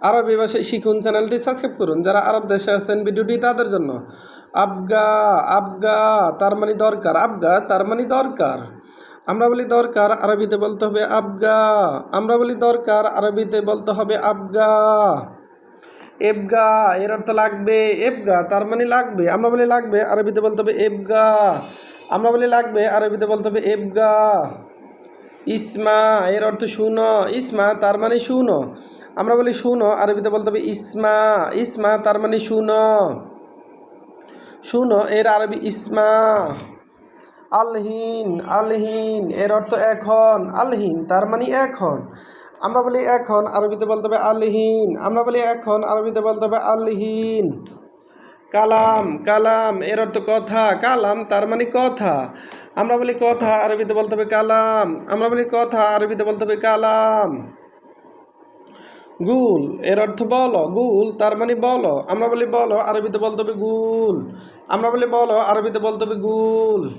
আরবি ভাষায় শিখুন চ্যানেলটি সাবস্ক্রাইব করুন। যারা আরব দেশে আছেন ভিডিওটি তাদের জন্য। আবগা আবগা, তার মানে দরকার। আবগা, তার মানে দরকার। আমরা বলি দরকার, আরবিতে বলতে হবে আবগা। আমরা বলি দরকার, আরবিতে বলতে হবে আবগা। এবগা, এর অর্থ লাগবে এবগা, তার মানে লাগবে। আমরা বলি লাগবে, আরবিতে বলতে হবে এবগা। আমরা বলি লাগবে, আরবিতে বলতে হবে এবগা। ইসমা, এর অর্থ শুনো। ইসমা, তার মানে শুনো। আমরা বলি শুনো, আরবিতে বলতে হবে ইসমা ইসমা তার মানে শুনো। শুনো, এর আরবি ইসমা। আলহীন, আলহিন, এর অর্থ এখন, আলহীন তার মানে এখন। আমরা বলি এখন, আরবিতে বলতে হবে আলহিন, আমরা বলি এখন, আরবিতে বলতে হবে আলহিন। কালাম কালাম, এর অর্থ কথা, কালাম তার মানে কথা। আমরা বলি কথা, আরবিতে বলতে হবে কালাম, আমরা বলি কথা, আরবিতে বলতে হবে কালাম। গুল। এর অর্থ বলো, গুল, তার মানে বলো। আমরা বলি বলো, আরবিতে বলতে হবে গুল। আমরা বলি বলো, আরবিতে বলতে হবে গুল।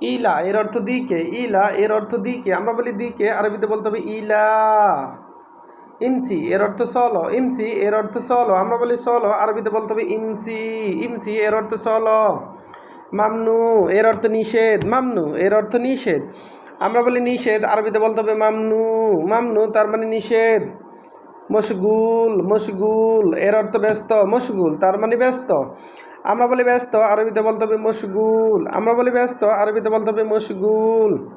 ইলা, এর অর্থ দিকে। ইলা, এর অর্থ দিকে। আমরা বলি দিকে, আরবিতে বলতে হবে ইলা। ইমসি, এর অর্থ চলো ইমসি, এর অর্থ চলো আমরা বলি চলো আরবিতে বলতে হবে ইমসি। ইমসি, এর অর্থ চলো মামনু, এর অর্থ নিষেধ। মামনু, এর অর্থ নিষেধ। আমরা বলি নিষেধ, আরবিতে বলতে হবে মামনু। মামনু, তার মানে নিষেধ। মশগুল মশগুল। এর অর্থ ব্যস্ত, মশগুল, তার মানে ব্যস্ত। আমরা বলি ব্যস্ত, আরবিতে বলতে হবে মশগুল। আমরা বলি ব্যস্ত, আরবিতে বলতে হবে মশগুল।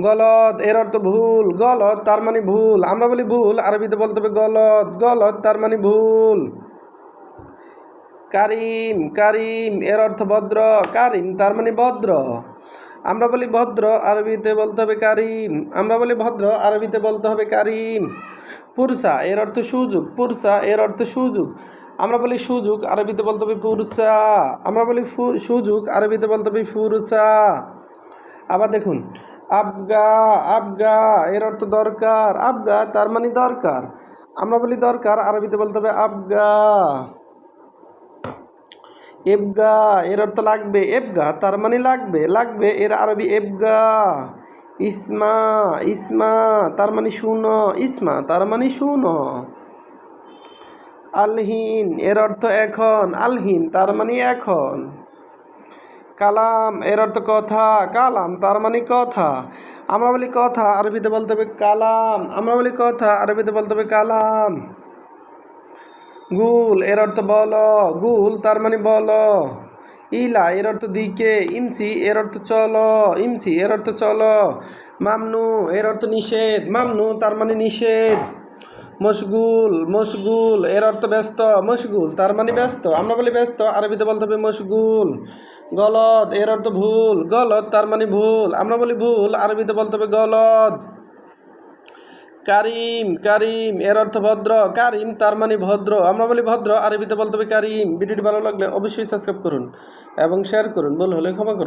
গলত এর অর্থ ভুল। গলত তার মানে ভুল। আমরা বলি ভুল, আরবিতে বলতে হবে গলত গলত তার মানে ভুল। কারিম কারিম, এর অর্থ ভদ্র। কারিম, তার মানে ভদ্র। আমরা বলি ভদ্র, আরবিতে বলতে হবে কারিম। আমরা বলি ভদ্র, আরবিতে বলতে হবে কারিম। পুরসা, এর অর্থ সুযোগ। পুরসা, এর অর্থ সুযোগ। আমরা বলি সুযোগ, আরবিতে বলতে হবে পুরসা। আমরা বলি সুযোগ, আরবিতে বলতে হবে ফুরসা আবার দেখুন, আবগা আবগা, এর অর্থ দরকার। আবগা, তার মানে দরকার। আমরা বলি দরকার, আরবিতে বলতে হবে আবগা। এবগা, এর অর্থ লাগবে। এবগা, তার মানে লাগবে। লাগবে এর আরবি এবগা। ইসমা ইসমা, তার মানে শুনো, ইসমা, তার মানে শুনো। আলহিন, এর অর্থ এখন, আলহিন, তার মানে এখন। কালাম, এর অর্থ কথা, কালাম, তার মানে কথা। আমরা বলি কথা, আরবিতে বলতে হবে কালাম। আমরা বলি কথা, আরবিতে বলতে হবে কালাম। গুল, এর অর্থ বলো, গুল, তার মানে বলো। ইলা, এর অর্থ দিকে, ইমসি, এর অর্থ চলো, ইমসি, এর অর্থ চলো, মামনু, এর অর্থ নিষেধ, মামনু তার মানে নিষেধ, মশগুল মশগুল, এর অর্থ ব্যস্ত, মশগুল তার মানে ব্যস্ত, আমরা বলি ব্যস্ত, আরবিতে বলতে হবে মশগুল, গলদ, এর অর্থ ভুল, গলদ তার মানে ভুল, আমরা বলি ভুল, আরবিতে বলতে হবে গলদ কারিম কারিম, এর অর্থ ভদ্র, কারিম তার মানে ভদ্র। আমরা বলি ভদ্র, আরবিতে বলতে হবে কারিম। ভিডিওটি ভালো লাগলে অবশ্যই সাবস্ক্রাইব করুন এবং শেয়ার করুন। ভুল হলে ক্ষমা করুন।